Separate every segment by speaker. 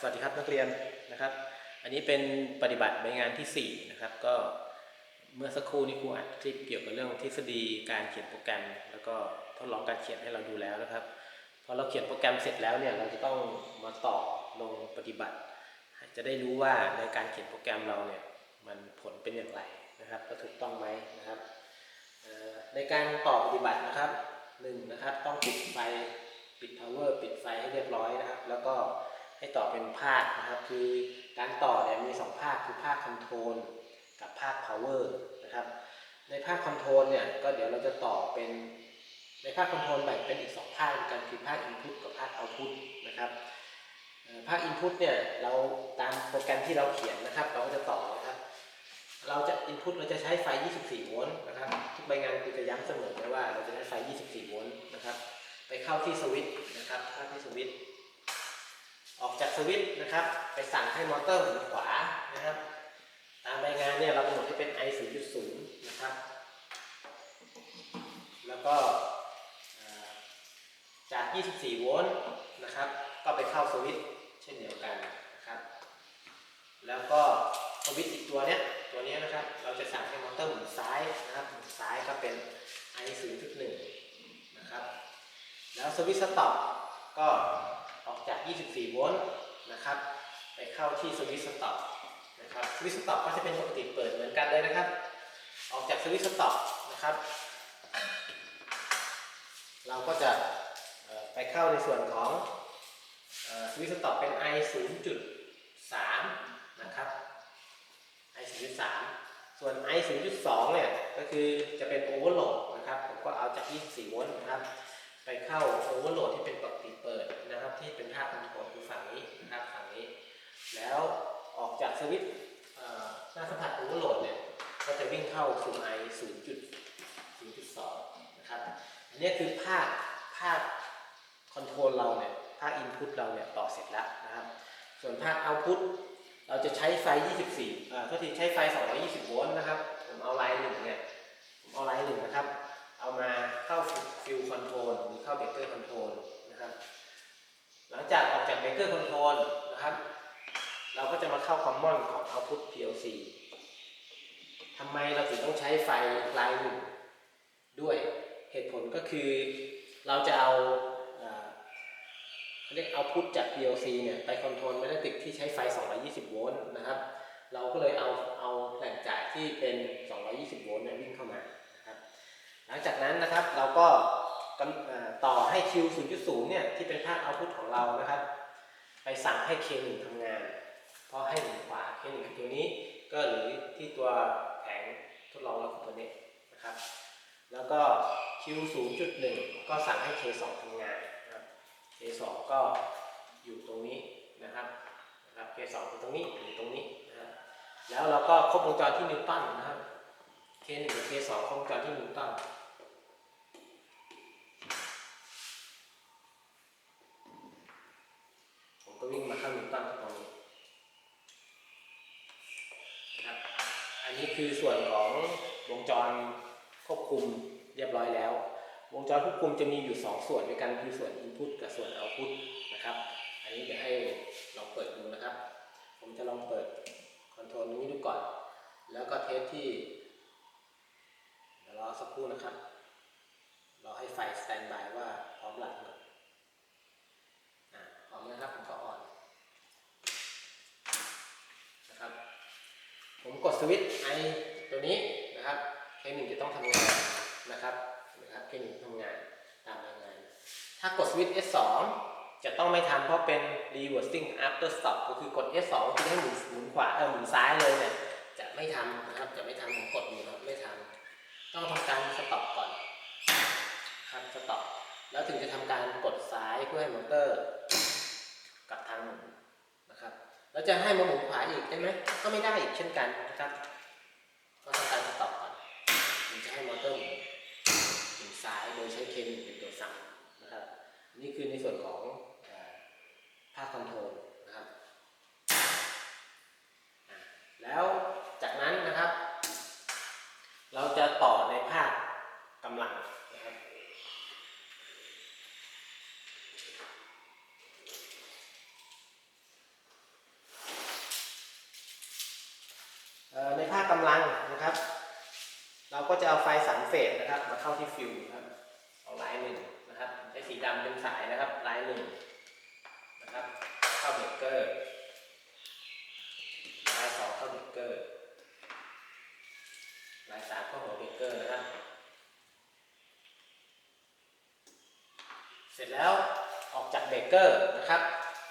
Speaker 1: สวัสดีครับนักเรียนนะครับ อันนี้เป็นปฏิบัติใบงานที่ 4 นะครับ ก็เมื่อสักครู่นี้ครูอัดคลิปเกี่ยวกับเรื่องทฤษฎีการเขียนโปรแกรม แล้วก็ทดลองการเขียนให้เราดูแล้วนะครับพอเราเขียนโปรแกรมเสร็จแล้วเนี่ยเราจะต้องมาต่อลงปฏิบัติ จะได้รู้ว่าในการเขียนโปรแกรมเราเนี่ยมันผลเป็นอย่างไรนะครับถูกต้องไหมนะครับในการต่อปฏิบัตินะครับหนึ่งนะครับต้องปิดไฟปิด power ปิดไฟให้เรียบร้อยนะครับ แล้วก็ ให้ต่อเป็นภาคนะครับคือการต่อเนี่ยมีสองภาคคือภาคคอนโทรลกับภาค power นะครับในภาคคอนโทรลเนี่ยก็เดี๋ยวเราจะต่อเป็นในภาคคอนโทรลแบ่งเป็นอีกสองภาคกันคือภาค input กับภาค output นะครับภาค input เนี่ยเราตามโปรแกรมที่เราเขียนนะครับ เราก็จะต่อนะครับเราจะ input เราจะใช้ไฟ 24 โวลต์นะครับทุกใบงานคือจะย้ำเสมอไว้ว่าเราจะใช้ไฟ 24 โวลต์นะครับไปเข้าที่สวิตช์นะครับเข้าที่สวิตช์ ออกจากสวิตช์นะครับ ไปสั่งให้มอเตอร์หมุนขวานะครับ ตามใบงานเนี่ยเรากำหนดให้เป็น i 0.0นะครับ แล้วก็จาก 24 โวลต์นะครับ ก็ไปเข้าสวิตช์เช่นเดียวกันนะครับ แล้วก็สวิตช์อีกตัวเนี้ยตัวเนี้ยนะครับ เราจะสั่งให้มอเตอร์หมุนซ้ายนะครับหมุนซ้ายก็เป็น i 0.1นะครับ แล้วสวิตช์สต็อปก็ ออกจาก 24 โวลต์นะครับ ไปเข้าที่สวิตช์สต็อปนะครับ สวิตช์สต็อปก็จะเป็นปกติเปิดเหมือนกันเลยนะครับ ออกจากสวิตช์สต็อปนะครับ เราก็จะไปเข้าในส่วนของสวิตช์สต็อปเป็น i 0.3 นะครับ i 0.3 ส่วน i 0.2 เนี่ย ก็คือจะเป็นโอเวอร์โหลดนะครับ ผมก็เอาจาก 24 โวลต์นะครับ ไปเข้าโอเวอร์โหลดที่เป็นปก ที่เป็นภาคคอนโทรลคือฝั่งนี้นะครับฝั่งนี้ แล้วออกจากสวิตช์เอ่อหน้าสัมผัสโอเวอร์โหลดเนี่ยก็จะวิ่งเข้าสู่ i 0.0.2นย์จุดศูนย์จุดสองนะครับอันนี้คือภาคภาคคอนโทรลเราเนี่ยภาคอินพุตเราเนี่ยต่อเสร็จแล้วนะครับ ส่วนภาคเอาพุตเราจะใช้ไฟ 24อ่อโทษทีใช้ไฟ 220 โวลต์นะครับ ผมเอาไลน์หนึ่งเนี่ย ผมเอาไลน์หนึ่งนะครับ เอามาเข้าฟิลคอนโทรลหรือเข้าเบรกเกอร์คอนโทรลนะครับ หลังจากออกจากเบเกอร์คอนโทรลนะครับ เราก็จะมาเข้าคอมมอนของ Output PLC ทำไมเราถึงต้องใช้ไฟไลน์หนึ่งด้วยเหตุผลก็คือเราจะเอาเอ่อเขาเรียกเอาพุทจาก PLC เนี่ยไปคอนโทรลแมกเนติกที่ใช้ไฟ 220 โวลต์นะครับ เราก็เลยเอาเอาแหล่งจ่ายที่เป็น 220 โวลต์เนี่ยวิ่งเข้ามานะครับ หลังจากนั้นนะครับเราก็กำเอ่อ ต่อให้ Q 0.0 เนี่ยที่เป็นภาคเอาพุทของเรานะครับ ไปสั่งให้ K1 ทำงาน เพราะให้หมุนขวา K1 คือตัวนี้ ก็หรือที่ตัวแผงทดลองเราคือตัวนี้นะครับ แล้วก็ Q 0.1 ก็สั่งให้ K2 ทำงานนะครับ K2 ก็อยู่ตรงนี้นะครับนะครับ K2 คือตรงนี้อยู่ตรงนี้นะครับแล้วเราก็ครบวงจรที่นิวตันนะครับ K1 กับ K2 ครบวงจรที่นิวตัน ผมก็วิ่งมาเข้านิวตันตรงนี้นะครับ อันนี้คือส่วนของวงจรควบคุมเรียบร้อยแล้ว วงจรควบคุมจะมีอยู่ 2 ส่วนด้วยกันคือส่วน Input กับส่วน Output นะครับ อันนี้เดี๋ยวให้ลองเปิดดูนะครับ ผมจะลองเปิดคอนโทรลนี้ดูก่อน แล้วก็เทสที่เดี๋ยวรอสักครู่นะครับ รอให้ไฟสแตนบายว่าพร้อมรันก่อนอ่าพร้อมนะครับผมก็ออนนะครับ ผม กดสวิตช์ไอตัวนี้นะครับเคหนึ่งจะต้องทำงานนะครับนะครับเคหนึ่งทำงานตามรายงาน ถ้ากดสวิตช์ S2 จะต้องไม่ทำเพราะเป็น reversing after stop ก็คือกด S2 คือให้หมุนหมุนขวาเออหมุนซ้ายเลยเนี่ยจะไม่ทำนะครับจะไม่ทำผมกดอยู่ครับไม่ทำต้องทำการสต็อปก่อนครับสต็อปแล้วถึงจะทำการกดซ้ายเพื่อให้มอเตอร์กลับทาง แล้วจะให้มาหมุนขวาอีกได้ไหมก็ไม่ได้อีกเช่นกันนะครับก็ทำการสต็อบก่อนถึงจะให้มอเตอร์หมุนหมุนซ้ายโดยใช้เคนเป็นตัวสั่งนะครับ นี่คือในส่วนของภาคคอนโทรลนะครับอะแล้วจากนั้นนะครับ เราจะต่อในภาคกำลังนะครับ ภ ภาคกำลังนะครับ เราก็จะเอาไฟสามเฟสนะครับ มาเข้าที่ฟิวนะครับเอาลายหนึ่งนะครับใช้สีดำเป็นสายนะครับลายหนึ่งนะครับเข้าเบรกเกอร์ลายสองเข้าเบรกเกอร์ลายสามเข้าหัวเบรกเกอร์นะครับเสร็จแล้วออกจากเบรกเกอร์นะครับ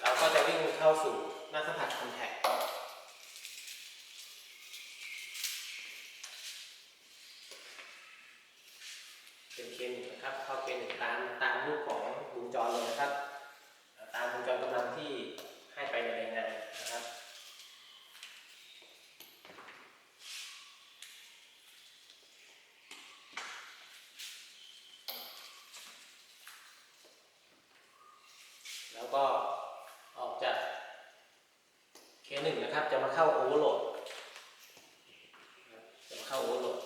Speaker 1: เราก็จะวิ่งเข้าสู่หน้าสัมผัสคอนแทค เป็นเคหนึ่งนะครับ เข้าเคหนึ่งตามตามรูปของวงจรเลยนะครับเอ่อตามวงจรกำลังที่ให้ไปในรายงานนะครับ แล้วก็ออกจากเคหนึ่งนะครับ จะมาเข้าโอเวอร์โหลดจะมาเข้าโอเวอร์โหลด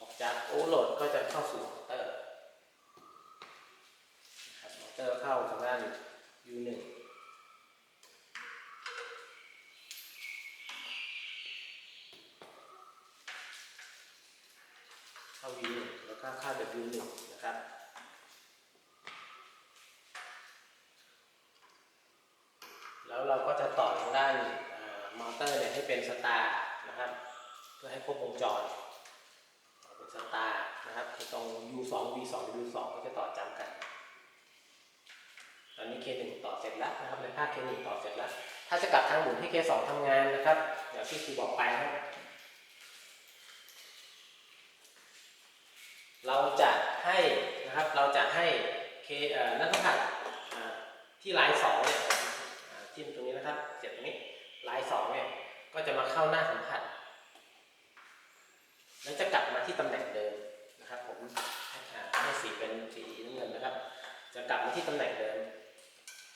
Speaker 1: ออก จากโอโหลดก็จะเข้าสู่มอเตอร์นะครับมอเตอร์เข้าทางด้าน U1 เข้า V1 แล้วก็เข้า W1 นะครับแล้วเราก็จะต่อทางด้านมอเตอร์เนี่ยให้เป็นสตาร์นะครับ เพื่อให้ครบวงจร สตาร์นะครับคือตรง U2 V2 W2 ก็จะต่อจำกัน ตอนนี้ K1 ต่อเสร็จแล้วนะครับในภาค K1 ต่อเสร็จแล้ว ถ้าจะกลับทางหมุนให้ K2 ทำงานนะครับอย่างที่ครูบอกไปนะครับเราจะให้นะครับเราจะให้ K นักสัมผัสที่ลายสองเนี่ยจิ้มตรงนี้นะครับเสียบตรงนี้ลายสองเนี่ยก็จะมาเข้าหน้าสัมผัส แล้วจะกลับมาที่ตำแหน่งเดิมนะครับ ผมให้สีเป็นสีน้ำเงินนะครับ จะกลับมาที่ตำแหน่งเดิม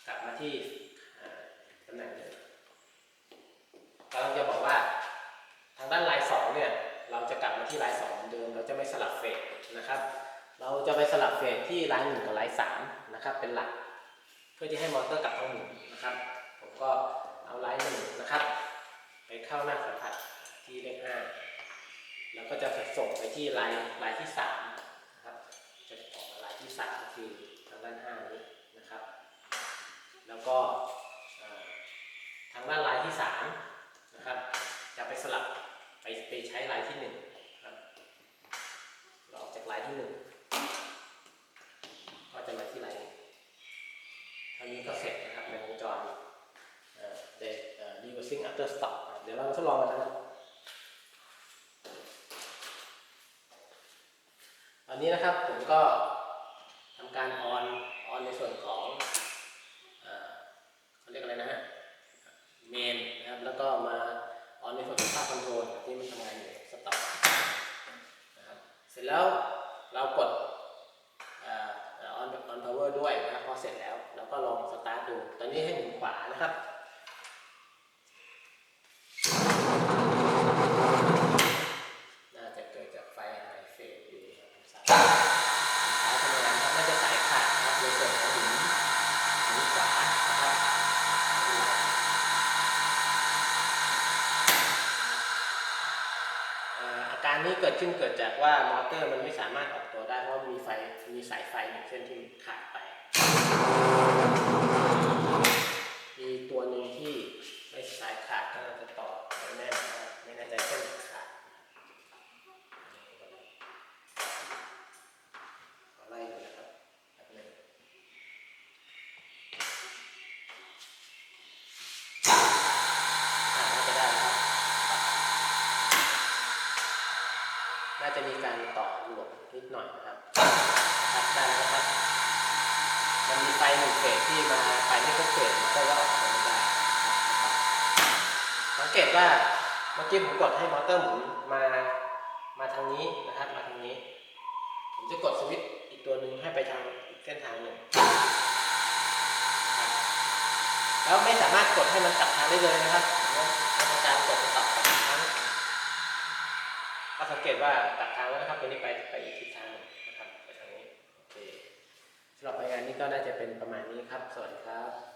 Speaker 1: กลับมาที่ตำแหน่งเดิมกำลังจะบอกว่าทางด้านลายสองเนี่ยเราจะกลับมาที่ลายสองเหมือนเดิม เราจะไม่สลับเฟสนะครับ เราจะไปสลับเฟสที่ลายหนึ่งกับลายสามนะครับเป็นหลัก เพื่อที่ให้มอเตอร์กลับเข้าหมุนนะครับผมก็เอาลายหนึ่งนะครับ ไปเข้าหน้าสัมผัสที่เลขห้า แล้วก็จะส่งไปที่ลายลายที่สามนะครับจะออกมาลายที่สามคือทางด้านห้านี้นะครับ แล้วก็ทางด้านลายที่สามนะครับ จะไปสลับไปไปใช้ลายที่หนึ่งนะครับเราออกจากลายที่หนึ่งก็จะมาที่ลายนึ่งเท่านี้ก็เสร็จนะครับในวงจรเอ่อ the เอ่อ reversing after stop อะเดี๋ยวเราทดลองกันนะครับ ตอนนี้นะครับผมก็ทำการออนออนในส่วนของเอ่อเขาเรียกอะไรนะฮะเมนนะครับแล้วก็มาออนในส่วนของภาพคอนโทรลที่มันทำงานอยู่สต็อปนะครับเสร็จแล้วเรากดออนออนพาวเวอร์ด้วยนะครับพอเสร็จแล้วเราก็ลองสตาร์ทดู ตอนนี้ให้หมุนขวานะครับ น่าจะเกิดจากไฟหายเฟสอยู่ครับสายสายทำงานครับน่าจะสายขาดนะครับในส่วนของหมุนหมุนขวานะครับเอ่ออา การนี้เกิดขึ้นเกิดจากว่ามอเตอร์มันไม่สามารถออกตัวได้เพราะมีไฟมีสายไฟหนึ่งเส้นที่ขาดไป มีตัวหนึ่งที่ไม่สายขาดก็จะต่อไม่แน่นไม่แน่ใจเส้นไหนขาด ขอไล่ดูนะครับแป๊บหนึงอ่าน่าจะได้แล้วครับ น่าจะมีการต่อหลวม นิดหน่อยนะครับครับได้แล้วนะครับมันมีไฟหนึ่งเฟสที่มาไฟไม่ครบเฟสมันก็ว่าออกมาไม่ได้นะครับสังเกตว่าเมื่อกี้ผมกดให้มอเตอร์หมุนมามาทางนี้นะครับมาทางนี้ ผมจะกดสวิตช์อีกตัวหนึ่งให้ไปทางอีกเส้นทางหนึ่งแล้วไม่สามารถกดให้มันกลับทางได้เลยนะครับต้องการกดต่อสองครั้งปาสังเกตว่าตัดทางแล้วนะครับตัวนี้ไปไปอีกทิศทางหนึ่งนะครับไปทางนี้โอเคสำหรับรายงานนี้ก็น่าจะเป็นประมาณนี้ครับ สวัสดีครับ